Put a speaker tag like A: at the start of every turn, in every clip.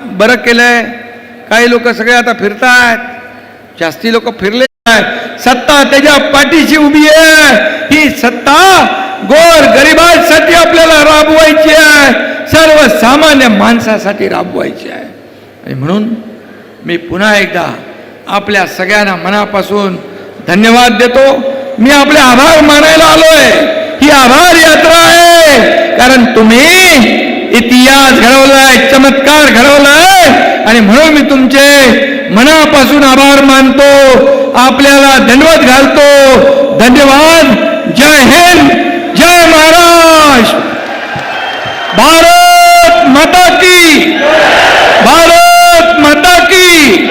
A: बरं केलंय. काही लोक सगळे आता फिरतायत. जास्ती लोक फिरले आहेत. सत्ता त्याच्या पाठीशी उभी आहे. ही सत्ता गोर गरिबांसाठी आपल्याला राबवायची आहे. सर्वसामान्य माणसासाठी राबवायची आहे. आणि म्हणून मी पुन्हा एकदा आपल्या सगळ्यांना मनापासून धन्यवाद देतो. मी आपले आभार मानायला आलोय. ही आभार यात्रा आहे. कारण तुम्ही इतिहास घडवला चमत्कार घडवलाय. आणि म्हणून मी तुमचे मनापासून आभार मानतो. आपल्याला दंडवत घालतो. धन्यवाद. जय हिंद. जय महाराष्ट्र. भारत माता की. भारत माता की.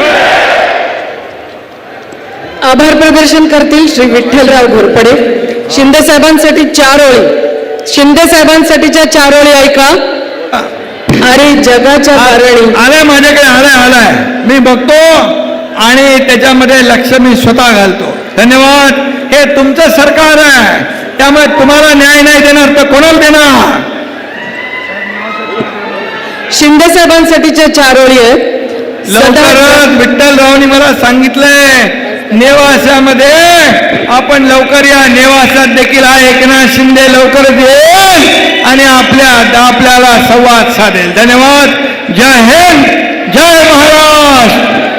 B: आभार प्रदर्शन करतील श्री विठ्ठलराव घोरपडे. शिंदे साहेबांसाठी चार ओळी. शिंदे साहेबांसाठीच्या चार ओळी ऐका. अरे जगाच्या कारणी
A: आलाय माझ्याकडे आलाय आलाय. मी बघतो आणि त्याच्यामध्ये लक्ष मी स्वतः घालतो. धन्यवाद. हे तुमचं सरकार आहे. त्यामुळे तुम्हाला न्याय नाही देणार तर कोणाला देणार?
B: शिंदे साहेबांसाठीच्या चार ओळी आहेत.
A: लवकरच विठ्ठलरावनी मला सांगितलंय नेवासामध्ये आपण लवकर या नेवासात देखील हा एकनाथ शिंदे लवकरच येईल आणि आपल्या आपल्याला संवाद साधेल. धन्यवाद. जय हिंद. जय महाराष्ट्र.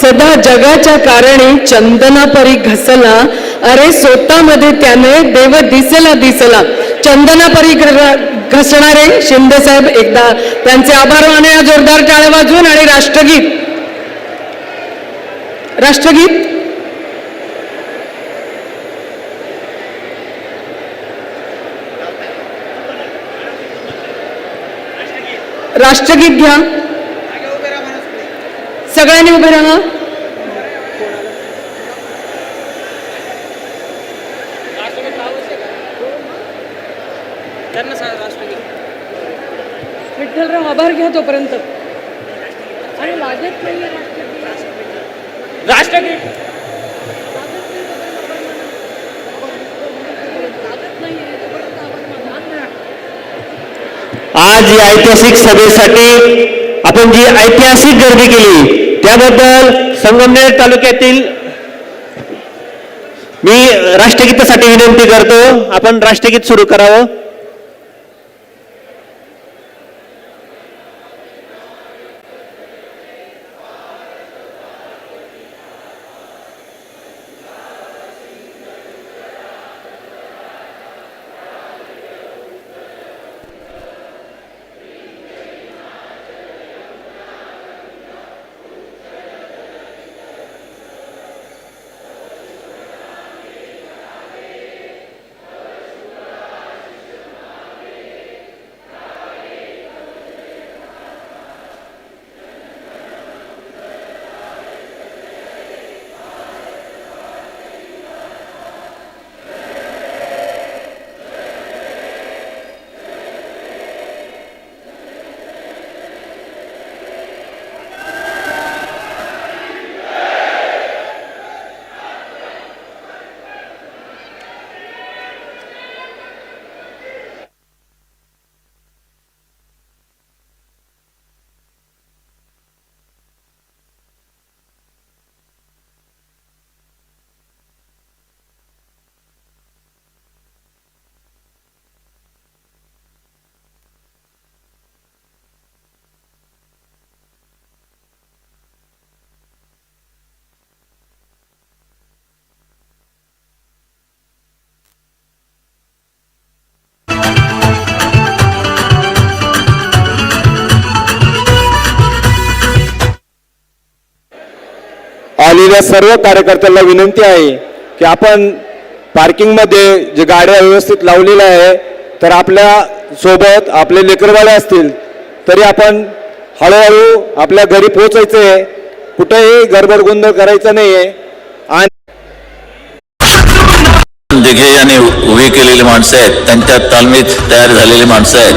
B: सदा जगाच्या कारणी चंदनापरी घसला. अरे स्वतःमध्ये त्याने देव दिसला दिसला. चंदना परी घसणारे शिंदे साहेब एकदा. त्यांचे आभार माने जोरदार टाळ्या वाजवून आणि राष्ट्रगीत. राष्ट्रगीत? राष्ट्रगीत घ्या. सगळ्यांनी उभे राहा. विठ्ठलराव आभार घ्या तोपर्यंत. आणि लागत नाहीये
C: राष्ट्रगीत. आज या ऐतिहासिक सभेसाठी आपण जी ऐतिहासिक गर्दी केली त्याबद्दल संगमनेर तालुक्यातील मी राष्ट्रगीतासाठी विनंती करतो आपण राष्ट्रगीत सुरू करावं.
D: आलेल्या सर्व कार्यकर्त्यांना विनंती आहे की आपण पार्किंगमध्ये जे गाड्या व्यवस्थित लावलेल्या आहे तर आपल्यासोबत आपले लेकरवाले असतील तरी आपण हळूहळू आपल्या घरी पोहोचायचं आहे. कुठेही गडबड गोंधळ करायचा नाही आहे. आणि
E: दिघे यांनी उभी केलेली माणसं आहेत त्यांच्या तालमीत तयार झालेली माणसं आहेत.